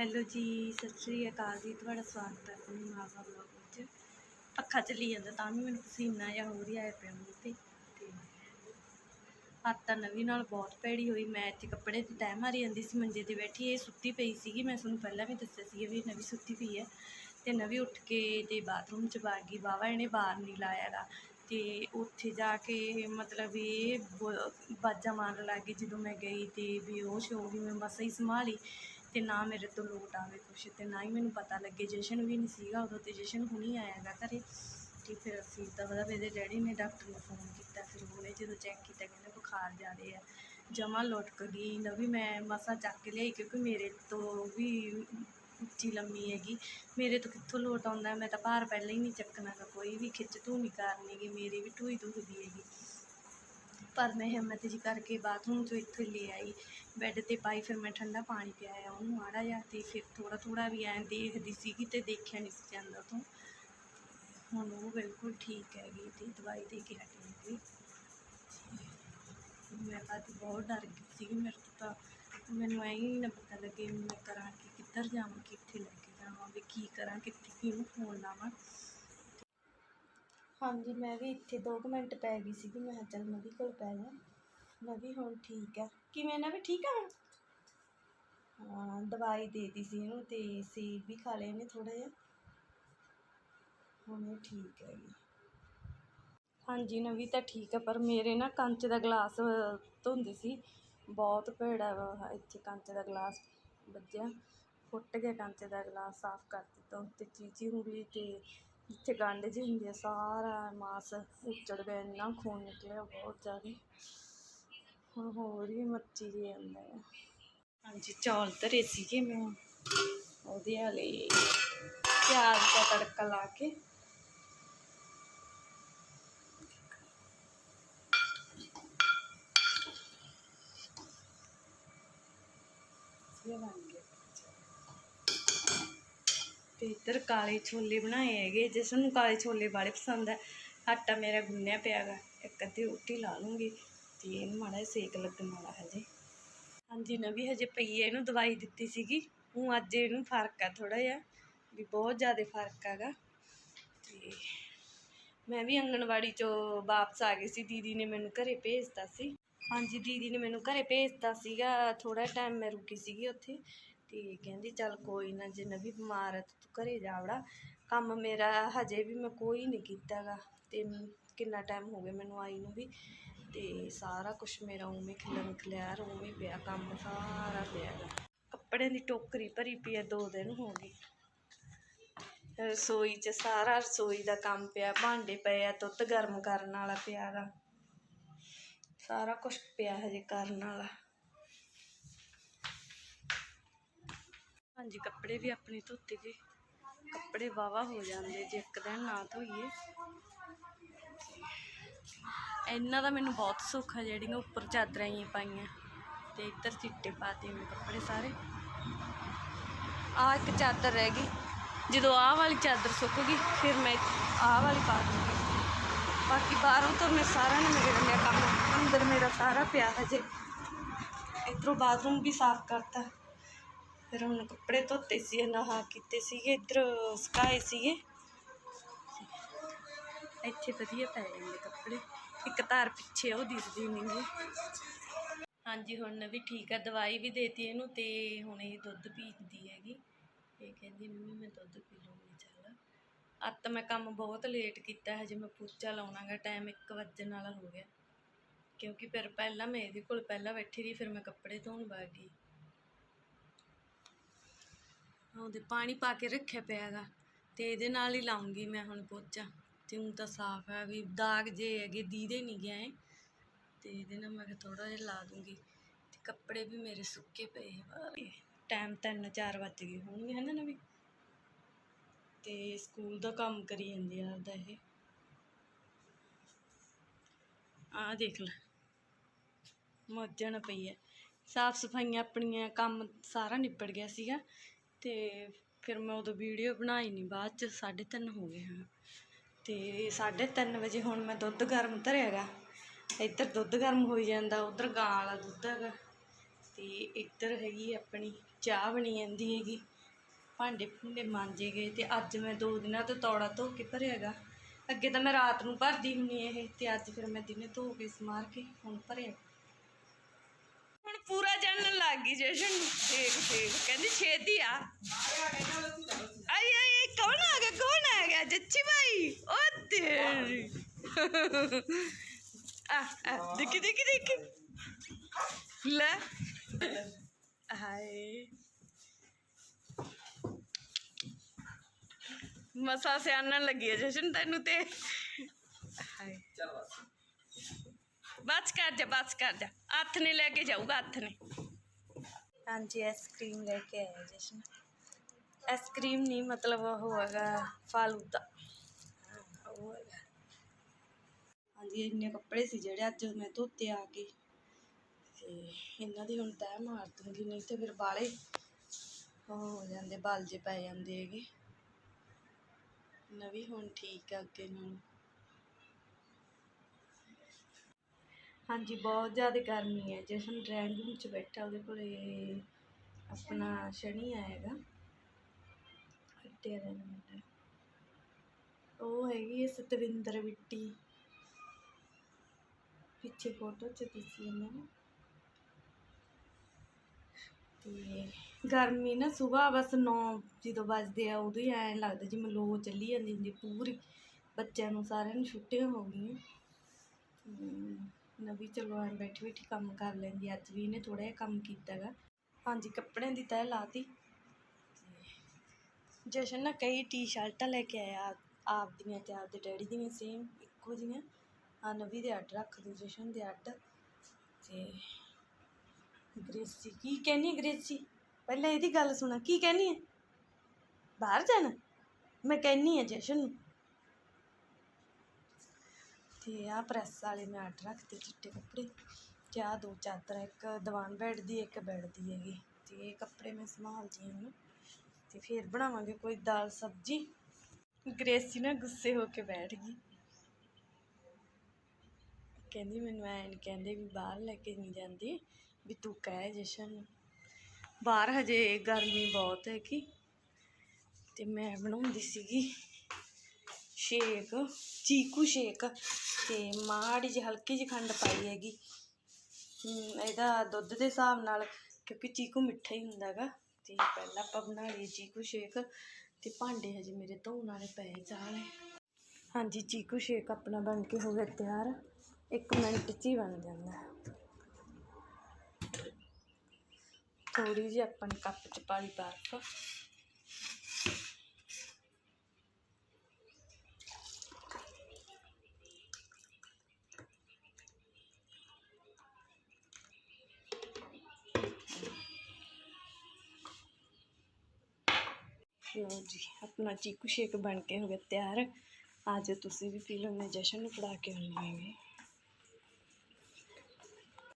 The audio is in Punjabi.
ਹੈਲੋ ਜੀ, ਸਤਿ ਸ਼੍ਰੀ ਅਕਾਲ ਜੀ। ਤੁਹਾਡਾ ਸਵਾਗਤ ਹੈ ਆਪਣੀ ਮਾਵਾ ਬਲੌਗ ਵਿੱਚ। ਪੱਖਾ ਚੱਲੀ ਜਾਂਦਾ ਤਾਂ ਵੀ ਮੈਨੂੰ ਪਸੀਨਾ ਜਿਹਾ ਹੋ ਰਿਹਾ ਹੈ ਪਿਆ ਮੂੰਹ ਤੇ। ਤੇ ਹੱਥ ਤਾਂ ਨਵੀਂ ਨਾਲ ਬਹੁਤ ਭੈੜੀ ਹੋਈ। ਮੈਂ ਇੱਥੇ ਕੱਪੜੇ ਤੇ ਤੈਅ ਮਾਰੀ ਜਾਂਦੀ ਸੀ, ਮੰਜੇ ਤੇ ਬੈਠੀ ਇਹ ਸੁੱਤੀ ਪਈ ਸੀਗੀ। ਮੈਂ ਤੁਹਾਨੂੰ ਪਹਿਲਾਂ ਵੀ ਦੱਸਿਆ ਸੀ ਵੀ ਨਵੀਂ ਸੁੱਤੀ ਪਈ ਹੈ। ਤੇ ਨਵੀਂ ਉੱਠ ਕੇ ਤੇ ਬਾਥਰੂਮ 'ਚ ਵਗ ਗਈ। ਵਾਹਵਾ ਇਹਨੇ ਬਾਹਰ ਨਹੀਂ ਲਾਇਆ ਗਾ। ਤੇ ਉੱਥੇ ਜਾ ਕੇ ਮਤਲਬ ਇਹ ਬ- ਬਾਜਾਂ ਮਾਰਨ ਲੱਗ ਗਈ। ਜਦੋਂ ਮੈਂ ਗਈ ਤੇ ਬੇਹੋਸ਼ ਹੋ ਗਈ ਮੈਂ ਬਸ ਹੀ ਸੰਭਾਲੀ। ਤੇ ਨਾ ਮੇਰੇ ਤੋਂ ਲੋਟ ਆਵੇ ਕੁਛ ਤੇ ਨਾ ਹੀ ਮੈਨੂੰ ਪਤਾ ਲੱਗੇ। ਜਸ਼ਨ ਵੀ ਨਹੀਂ ਸੀਗਾ ਉਦੋਂ ਤੇ ਜਸ਼ਨ ਹੁਣੀ ਆਇਆ ਗਾ ਘਰੇ। ਤੇ ਫਿਰ ਅਸੀਂ ਤਾਂ ਪਤਾ ਮੇਰੇ ਡੈਡੀ ਨੇ ਡਾਕਟਰ ਨੂੰ ਫੋਨ ਕੀਤਾ, ਫਿਰ ਉਹਨੇ ਜਦੋਂ ਚੈੱਕ ਕੀਤਾ ਕਹਿੰਦੇ ਬੁਖਾਰ ਜ਼ਿਆਦੇ ਆ। ਜਮਾ ਲੁਟਕ ਗਈ ਨਾ ਵੀ ਮੈਂ ਮਸਾ ਚੱਕ ਕੇ ਲਿਆਈ ਕਿਉਂਕਿ ਮੇਰੇ ਤੋਂ ਵੀ ਉੱਚੀ ਲੰਮੀ ਹੈਗੀ। ਮੇਰੇ ਤੋਂ ਕਿੱਥੋਂ ਲੋਟ ਆਉਂਦਾ? ਮੈਂ ਤਾਂ ਭਾਰ ਪਹਿਲਾਂ ਹੀ ਨਹੀਂ ਚੱਕਣਾ ਗਾ। ਕੋਈ ਵੀ ਖਿੱਚ ਧੂ ਨਹੀਂ ਕਰਨੀ ਮੇਰੀ ਵੀ ਢੂਈ ਦੁਖਦੀ ਹੈਗੀ। ਪਰ ਮੈਂ ਹਿੰਮਤ ਜੀ ਕਰਕੇ ਬਾਥਰੂਮ ਤੋਂ ਇੱਥੇ ਲੈ ਆਈ। ਬੈੱਡ ਤੇ ਪਾਈ, ਫਿਰ ਮੈਂ ਠੰਡਾ ਪਾਣੀ ਪਿਆਇਆ ਉਹਨੂੰ ਮਾੜਾ ਜਿਹਾ ਤੇ ਫਿਰ ਥੋੜਾ ਥੋੜਾ ਵੀ ਐਂ ਦੇਖਦੀ ਸੀਗੀ ਤੇ ਦੇਖਿਆ ਨਹੀਂ ਸੀ ਜਾਂਦਾ ਤੋਂ। ਹੁਣ ਉਹ ਬਿਲਕੁਲ ਠੀਕ ਹੈਗੀ ਤੇ ਦਵਾਈ ਦੇ ਕੇ ਹਟੀ ਮੈਂ ਤਾਂ ਅੱਜ ਬਹੁਤ ਡਰ ਗਈ ਸੀਗੀ, ਮੇਰੇ ਤੋਂ ਤਾਂ ਮੈਨੂੰ ਐਂ ਹੀ ਨਾ ਪਤਾ ਲੱਗੇ ਮੈਂ ਕਰਾਂ ਕਿ ਕਿੱਧਰ ਜਾਵਾਂ, ਕਿੱਥੇ ਲੈ ਕੇ ਜਾਵਾਂ, ਵੀ ਕੀ ਕਰਾਂ, ਕਿੱਥੇ ਕਿਹਨੂੰ ਫੋਨ ਲਾਵਾਂ। ਹਾਂਜੀ, ਮੈਂ ਵੀ ਇੱਥੇ 2 ਮਿੰਟ ਪੈ ਗਈ ਸੀਗੀ। ਮੈਂ ਕਿਹਾ ਚੱਲ ਨਵੀ ਕੋਲ ਪੈ ਜਾ। ਨਵੀ ਹੁਣ ਠੀਕ ਆ। ਕਿਵੇਂ ਨਾ ਵੀ ਠੀਕ ਆ ਹਾਂ, ਦਵਾਈ ਦੇ ਦਿੱਤੀ ਸੀ ਇਹਨੂੰ ਤੇ ਸੇਬ ਵੀ ਖਾ ਲਏ ਨੇ ਥੋੜਾ ਜਿਹਾ। ਹੁਣ ਇਹ ਠੀਕ ਹੈ ਜੀ। ਹਾਂਜੀ, ਨਵੀ ਤਾਂ ਠੀਕ ਆ, ਪਰ ਮੇਰੇ ਨਾ ਕੰਚ ਦਾ ਗਲਾਸ ਧੋਂਦੀ ਸੀ। ਬਹੁਤ ਭੇੜਾ ਵਾ ਇੱਥੇ ਕੰਚ ਦਾ ਗਲਾਸ ਵੱਜਿਆ। ਫੁੱਟ ਗਿਆ ਕੰਚ ਦਾ ਗਲਾਸ ਸਾਫ਼ ਕਰ ਦਿੱਤਾ। ਉੱਤੇ ਚੀਚੀ ਉਂਗਲੀ ਤੇ ਜਿੱਥੇ ਗੰਢ ਜਿਹੀ ਹੁੰਦੀ ਆ, ਸਾਰਾ ਮਾਸ ਉੱਚੜ ਗਿਆ, ਇੰਨਾ ਖੂਨ ਨਿਕਲਿਆ ਬਹੁਤ ਜ਼ਿਆਦਾ। ਹੁਣ ਹੋਰ ਹੀ ਮੱਚੀ ਜਿਹੀ ਜਾਂਦਾ ਹੈ ਹਾਂਜੀ, ਚੌਲ ਧਰੇ ਸੀਗੇ ਮੈਂ। ਉਹਦੇ ਵਾਲੇ ਪਿਆਜ਼ ਦਾ ਤੜਕਾ ਲਾ ਕੇ। ਇਹ ਬਣ ਤੇ ਇੱਧਰ ਕਾਲੇ ਛੋਲੇ ਬਣਾਏ ਹੈਗੇ ਜਿਸ ਨੂੰ ਕਾਲੇ ਛੋਲੇ ਵਾਲੇ ਪਸੰਦ ਹੈ ਆਟਾ ਮੇਰਾ ਗੁੰਨਿਆ ਪਿਆ ਗਾ, ਇੱਕ ਅੱਧੀ ਰੋਟੀ ਲਾ ਲੂੰਗੀ, ਤੇ ਇਹਨੂੰ ਮਾੜਾ ਜਿਹਾ ਸੇਕ ਲੱਗਣ ਵਾਲਾ ਹਜੇ। ਹਾਂਜੀ, ਨਵੀਂ ਹਜੇ ਪਈ ਹੈ ਇਹਨੂੰ ਦਵਾਈ ਦਿੱਤੀ ਸੀਗੀ, ਹੁਣ ਅੱਜ ਇਹਨੂੰ ਫ਼ਰਕ ਆ ਥੋੜਾ ਜਿਹਾ, ਵੀ ਬਹੁਤ ਜ਼ਿਆਦਾ ਫ਼ਰਕ ਹੈਗਾ ਤੇ ਮੈਂ ਵੀ ਆਂਗਣਵਾੜੀ ਚੋਂ ਵਾਪਸ ਆ ਗਈ ਸੀ, ਦੀਦੀ ਨੇ ਮੈਨੂੰ ਘਰੇ ਭੇਜਤਾ ਸੀ। ਹਾਂਜੀ, ਦੀਦੀ ਨੇ ਮੈਨੂੰ ਘਰੇ ਭੇਜਤਾ ਸੀਗਾ ਥੋੜਾ ਟਾਈਮ ਮੈਂ ਰੁਕੀ ਸੀਗੀ ਉੱਥੇ ਤੇ ਕਹਿੰਦੀ ਚੱਲ ਕੋਈ ਨਾ, ਜੇ ਨਵੀਂ ਬਿਮਾਰ ਹੈ ਤੂੰ ਘਰੇ ਜਾ ਕੰਮ ਮੇਰਾ ਹਜੇ ਵੀ ਮੈਂ ਕੋਈ ਨਹੀਂ ਕੀਤਾਗਾ। ਤੇ ਕਿੰਨਾ ਟਾਈਮ ਹੋ ਗਿਆ ਮੈਨੂੰ ਆਈ ਨੂੰ ਵੀ। ਤੇ ਸਾਰਾ ਕੁਝ ਮੇਰਾ ਉਵੇਂ ਖਿਲਮ ਖਿਲਿਆਰ, ਉਵੇਂ ਪਿਆ ਕੰਮ ਸਾਰਾ ਪਿਆ ਗਾ ਕੱਪੜਿਆਂ ਦੀ ਟੋਕਰੀ ਭਰੀ ਪਈ ਹੈ ਦੋ ਦਿਨ ਹੋ ਗਏ। ਰਸੋਈ 'ਚ ਸਾਰਾ ਰਸੋਈ ਦਾ ਕੰਮ ਪਿਆ, ਭਾਂਡੇ ਪਏ ਆ, ਦੁੱਧ ਗਰਮ ਕਰਨ ਵਾਲਾ ਪਿਆ ਗਾ ਸਾਰਾ ਕੁਝ ਪਿਆ ਹਜੇ ਕਰਨ ਵਾਲਾ। ਹਾਂਜੀ, ਕੱਪੜੇ ਵੀ ਆਪਣੇ ਧੋਤੇ ਗਏ ਕੱਪੜੇ ਵਾਵਾ ਹੋ ਜਾਂਦੇ, ਜੇ ਇੱਕ ਦਿਨ ਨਾ ਧੋਈਏ। ਇਹਨਾਂ ਦਾ ਮੈਨੂੰ ਬਹੁਤ ਸੁੱਖ ਹੈ ਜਿਹੜੀਆਂ ਉੱਪਰ ਚਾਦਰਾਂ ਹੀ ਪਾਈਆਂ। ਤੇ ਇੱਧਰ ਚਿੱਟੇ ਪਾਤੇ ਮੈਂ ਕੱਪੜੇ ਸਾਰੇ। ਆ ਇੱਕ ਚਾਦਰ ਰਹਿ ਗਈ। ਜਦੋਂ ਆਹ ਵਾਲੀ ਚਾਦਰ ਸੁੱਕ ਗਈ, ਫਿਰ ਮੈਂ ਆਹ ਵਾਲੀ ਪਾ ਦੂੰਗੀ ਬਾਕੀ ਬਾਹਰੋਂ ਤਾਂ ਮੈਂ ਸਾਰਾ ਨੇ ਮੇਰੇ ਲਿਆ ਕੰਮ ਅੰਦਰ ਮੇਰਾ ਸਾਰਾ ਪਿਆ ਹਜੇ। ਇੱਧਰੋਂ ਬਾਥਰੂਮ ਵੀ ਸਾਫ਼ ਕਰਤਾ। ਫਿਰ ਹੁਣ ਕੱਪੜੇ ਧੋਤੇ ਸੀ, ਨਹਾ ਕੀਤੇ ਸੀਗੇ, ਇੱਧਰ ਸੁਕਾਏ ਸੀਗੇ। ਇੱਥੇ ਵਧੀਆ ਪੈ ਜਾਂਦੇ ਕੱਪੜੇ। ਇੱਕ ਤਾਰ ਪਿੱਛੇ ਉਹ ਦਿਸਦੀ ਨਹੀਂ ਹਾਂਜੀ, ਹੁਣ ਵੀ ਠੀਕ ਆ, ਦਵਾਈ ਵੀ ਦੇਤੀ ਇਹਨੂੰ ਤੇ ਹੁਣ ਇਹ ਦੁੱਧ ਪੀਂਦੀ ਹੈਗੀ। ਇਹ ਕਹਿੰਦੀ, ਮੰਮੀ, ਮੈਂ ਦੁੱਧ ਪੀ ਲੂੰਗੀ ਚੱਲ। ਅੱਜ ਮੈਂ ਕੰਮ ਬਹੁਤ ਲੇਟ ਕੀਤਾ, ਹਜੇ ਮੈਂ ਪੋਚਾ ਲਾਉਣਾਗਾ ਟਾਈਮ 1 ਵਜਣ ਵਾਲਾ ਹੋ ਗਿਆ। ਕਿਉਂਕਿ ਫਿਰ ਪਹਿਲਾਂ ਮੈਂ ਇਹਦੇ ਕੋਲ ਪਹਿਲਾਂ ਬੈਠੀ ਰਹੀ, ਫਿਰ ਮੈਂ ਕੱਪੜੇ ਧੋਣ ਵਗ ਗਈ। ਉਹਦੇ ਪਾਣੀ ਪਾ ਕੇ ਰੱਖਿਆ ਪਿਆ ਹੈਗਾ ਤੇ ਇਹਦੇ ਨਾਲ ਹੀ ਲਾਉਂਗੀ ਮੈਂ ਹੁਣ ਪੋਚਾ। ਤੇ ਹੁਣ ਤਾਂ ਸਾਫ਼ ਹੈ ਵੀ ਦਾਗ ਜੇ ਹੈਗੇ, ਦੀਦੇ ਨਹੀਂ ਗਏ ਤੇ ਇਹਦੇ ਨਾਲ ਮੈਂ ਥੋੜਾ ਜਿਹਾ ਲਾ ਦੂੰਗੀ। ਤੇ ਕੱਪੜੇ ਵੀ ਮੇਰੇ ਸੁੱਕੇ ਪਏ ਬਾਰੇ ਟਾਈਮ ਤਿੰਨ ਚਾਰ ਵੱਜ ਗਏ ਹੋਣਗੇ ਹਨਾ ਨਾ ਵੀ ਤੇ ਸਕੂਲ ਦਾ ਕੰਮ ਕਰੀ ਜਾਂਦੀ ਆ ਆਪਦਾ ਇਹ। ਆ ਦੇਖ ਲੈ। ਮੱਜਣ ਪਈ ਹੈ ਸਾਫ਼ ਸਫਾਈਆਂ ਆਪਣੀਆਂ, ਕੰਮ ਸਾਰਾ ਨਿਪਟ ਗਿਆ ਸੀਗਾ। ਅਤੇ ਫਿਰ ਮੈਂ ਉਦੋਂ ਵੀਡੀਓ ਬਣਾਈ ਨਹੀਂ ਬਾਅਦ ਚ 3:30 ਹੋ ਗਏ ਹਾਂ। ਅਤੇ ਸਾਢੇ ਤਿੰਨ ਵਜੇ ਹੁਣ ਮੈਂ ਦੁੱਧ ਗਰਮ ਧਰਿਆ ਗਾ ਇੱਧਰ ਦੁੱਧ ਗਰਮ ਹੋਈ ਜਾਂਦਾ, ਉੱਧਰ ਗਾਂ ਵਾਲਾ ਦੁੱਧ ਹੈਗਾ। ਅਤੇ ਇੱਧਰ ਹੈਗੀ ਆਪਣੀ ਚਾਹ ਬਣੀ ਜਾਂਦੀ ਹੈਗੀ। ਭਾਂਡੇ ਭੁੰਡੇ ਮਾਂਜੇ ਗਏ ਅਤੇ ਅੱਜ ਮੈਂ ਦੋ ਦਿਨਾਂ ਤੋਂ ਤੌੜਾ ਧੋ ਕੇ ਭਰਿਆ ਗਾ ਅੱਗੇ ਤਾਂ ਮੈਂ ਰਾਤ ਨੂੰ ਭਰਦੀ ਹੁੰਨੀ ਇਹ ਅਤੇ ਅੱਜ ਫਿਰ ਮੈਂ ਦਿਨੇ ਧੋ ਕੇ ਸਮਾਰ ਕੇ ਹੁਣ ਭਰਿਆ। ਪੂਰਾ ਜਾਣਨ ਲੱਗ ਗਈ ਜਸ਼ਨ ਨੂੰ। ਦੇਖ ਦੇਖ ਕਹਿੰਦੀ ਛੇਤੀ ਆ। ਆਈ ਆਈ ਆਈ, ਕੌਣ ਆ ਗਿਆ ਕੌਣ ਆ ਗਿਆ? ਜੱਚੀ ਭਾਈ ਓ ਤੇਰੀ। ਆ ਆ ਦੇਖੀ ਦੇਖੀ ਦੇਖੀ। ਲੈ। ਹਾਏ। ਮਸਾ ਸਿਆਣਨ ਲੱਗੀ ਹੈ ਜਸ਼ਨ ਤੈਨੂੰ ਤੇ। ਹਾਏ। ਬਸ। ਕਰ ਜਾ ਬਸ ਕਰ ਜਾ। ਹੱਥ ਨੇ ਲੈ ਕੇ ਜਾਊਗਾ ਹੱਥ ਨੇ ਹਾਂਜੀ ਆਈਸਕ੍ਰੀਮ ਲੈ ਕੇ ਆਇਆ ਜਸ਼ਨ। ਆਈਸਕ੍ਰੀਮ ਨਹੀਂ ਮਤਲਬ ਉਹ ਹੈਗਾ ਫਾਲੂਦਾ। ਉਹ ਹੈਗਾ ਹਾਂਜੀ ਇੰਨੇ ਕੱਪੜੇ ਸੀ ਜਿਹੜੇ ਅੱਜ ਮੈਂ ਧੋਤੇ ਆ ਕੇ। ਤੇ ਇਹਨਾਂ ਦੀ ਹੁਣ ਤੈਅ ਮਾਰ ਦੂੰਗੀ ਨਹੀਂ ਤੇ ਫਿਰ ਬਾਲੇ ਹੋ ਜਾਂਦੇ ਬਲ ਜੇ ਪੈ ਜਾਂਦੇ ਹੈਗੇ। ਨਵੀਂ ਹੁਣ ਠੀਕ ਆ ਅੱਗੇ ਨਾਲੋਂ। ਹਾਂਜੀ, ਬਹੁਤ ਜ਼ਿਆਦਾ ਗਰਮੀ ਹੈ। ਜਸ਼ਨ ਡਰਾਇੰਗ ਰੂਮ 'ਚ ਬੈਠਾ, ਉਹਦੇ ਕੋਲੇ ਆਪਣਾ ਸ਼ਨੀ ਆਏਗਾ। ਹੱਟਿਆ ਦਾ ਮੁੰਡਾ। ਉਹ ਹੈਗੀ ਹੈ ਸਤਵਿੰਦਰ ਵਿੱਟੀ। ਪਿੱਛੇ ਫੋਟੋ 'ਚ ਦਿਸੀ ਇਹਨਾਂ ਨੂੰ। ਤੇ ਗਰਮੀ ਨਾ ਸਵੇਰ ਬਸ 9 ਜਦੋਂ ਵੱਜਦੇ ਆ, ਉਦੋਂ ਹੀ ਐਂ ਲੱਗਦਾ ਜਿਵੇਂ ਲੋ ਚੱਲੀ ਜਾਂਦੀ ਹੁੰਦੀ ਪੂਰੀ। ਬੱਚਿਆਂ ਨੂੰ ਸਾਰਿਆਂ ਨੂੰ ਛੁੱਟੀਆਂ ਹੋ ਗਈਆਂ। ਹਮ, ਨਵੀਂ ਚਲੋ ਐਂ ਬੈਠੀ ਬੈਠੀ ਕੰਮ ਕਰ ਲੈਂਦੀ ਅੱਜ ਵੀ ਇਹਨੇ ਥੋੜ੍ਹਾ ਜਿਹਾ ਕੰਮ ਕੀਤਾ ਗਾ। ਹਾਂਜੀ ਕੱਪੜਿਆਂ ਦੀ ਤੈਅ ਲਾਤੀ। ਜਸ਼ਨ ਨਾ ਕਈ ਟੀ-ਸ਼ਰਟਾਂ ਲੈ ਕੇ ਆਇਆ ਆਪ ਦੀਆਂ ਤੇ ਆਪਦੇ ਡੈਡੀ ਦੀਆਂ ਸੇਮ ਇੱਕੋ ਜਿਹੀਆਂ। ਆ ਨਵੀਂ ਦੇ ਅੱਡ ਰੱਖ ਦਿਓ ਜਸ਼ਨ ਦੇ ਅੱਡ। ਤੇ ਗ੍ਰੇਸੀ ਕੀ ਕਹਿੰਨੀ ਗ੍ਰੇਸੀ ਪਹਿਲਾਂ ਇਹਦੀ ਗੱਲ ਸੁਣਾ ਕੀ ਕਹਿੰਨੀ ਹੈ ਬਾਹਰ ਜਾਣਾ? ਮੈਂ ਕਹਿੰਨੀ ਹੈ ਜਸ਼ਨ ਨੂੰ। ਤੇ ਆਹ ਪ੍ਰੈਸ ਵਾਲੇ ਮੈਂ ਅੱਡ ਰੱਖਤੇ ਚਿੱਟੇ ਕੱਪੜੇ ਤੇ ਆਹ ਦੋ ਚਾਦਰ ਇੱਕ ਦੀਵਾਨ ਬੈੱਡ ਦੀ, ਇੱਕ ਬੈੱਡ ਦੀ ਹੈਗੀ। ਤੇ ਇਹ ਕੱਪੜੇ ਮੈਂ ਸੰਭਾਲ ਜੀ ਇਹਨੂੰ ਤੇ ਫਿਰ ਬਣਾਵਾਂਗੇ ਕੋਈ ਦਾਲ ਸਬਜੀ। ਗ੍ਰੇਸੀ ਨਾ ਗੁੱਸੇ ਹੋ ਕੇ ਬੈਠ ਗਈ। ਕਹਿੰਦੀ ਮੈਨੂੰ ਐਂ ਨੀ ਕਹਿੰਦੇ ਵੀ ਬਾਹਰ ਲੈ ਕੇ ਨਹੀਂ ਜਾਂਦੀ, ਵੀ ਤੂੰ ਕਹਿ ਜਸ਼ਨ। ਨੂੰ ਬਾਹਰ ਹਜੇ ਗਰਮੀ ਬਹੁਤ ਹੈ ਕਿ ਤੇ ਮੈਂ ਬਣਾਉਂਦੀ ਸੀਗੀ। ਸ਼ੇਕ, ਚੀਕੂ ਸ਼ੇਕ ਤੇ ਮਾੜੀ ਜਿਹੀ ਹਲਕੀ ਜਿਹੀ ਖੰਡ ਪਾਈ ਹੈਗੀ। ਇਹਦਾ ਦੁੱਧ ਦੇ ਹਿਸਾਬ ਨਾਲ, ਕਿਉਂਕਿ ਚੀਕੂ ਮਿੱਠਾ ਹੀ ਹੁੰਦਾ ਗਾ ਤੇ ਪਹਿਲਾਂ ਆਪਾਂ ਬਣਾ ਲਈਏ ਚੀਕੂ ਸ਼ੇਕ, ਤੇ ਭਾਂਡੇ ਹਜੇ ਮੇਰੇ ਧੋਣ ਵਾਲੇ ਪਏ ਚਾਲੇ ਹਾਂਜੀ, ਚੀਕੂ ਸ਼ੇਕ ਆਪਣਾ ਬਣ ਕੇ ਹੋ ਗਿਆ ਤਿਆਰ। ਇੱਕ ਮਿੰਟ 'ਚ ਹੀ ਬਣ ਜਾਂਦਾ। ਹੈ ਥੋੜੀ ਜਿਹੀ ਆਪਾਂ ਨੇ ਕੱਪ 'ਚ ਪਾਲੀ ਬਰਫ਼। ਲਓ ਜੀ, ਆਪਣਾ ਚੀਕੂ ਸ਼ੇਕ ਬਣ ਕੇ ਹੋ ਗਿਆ ਤਿਆਰ। ਅੱਜ ਤੁਸੀਂ ਵੀ ਪੀ ਲਓ, ਮੈਂ ਜਸ਼ਨ ਨੂੰ ਫੜਾ ਕੇ ਆਉਂਦੀ ਹੈਗੀ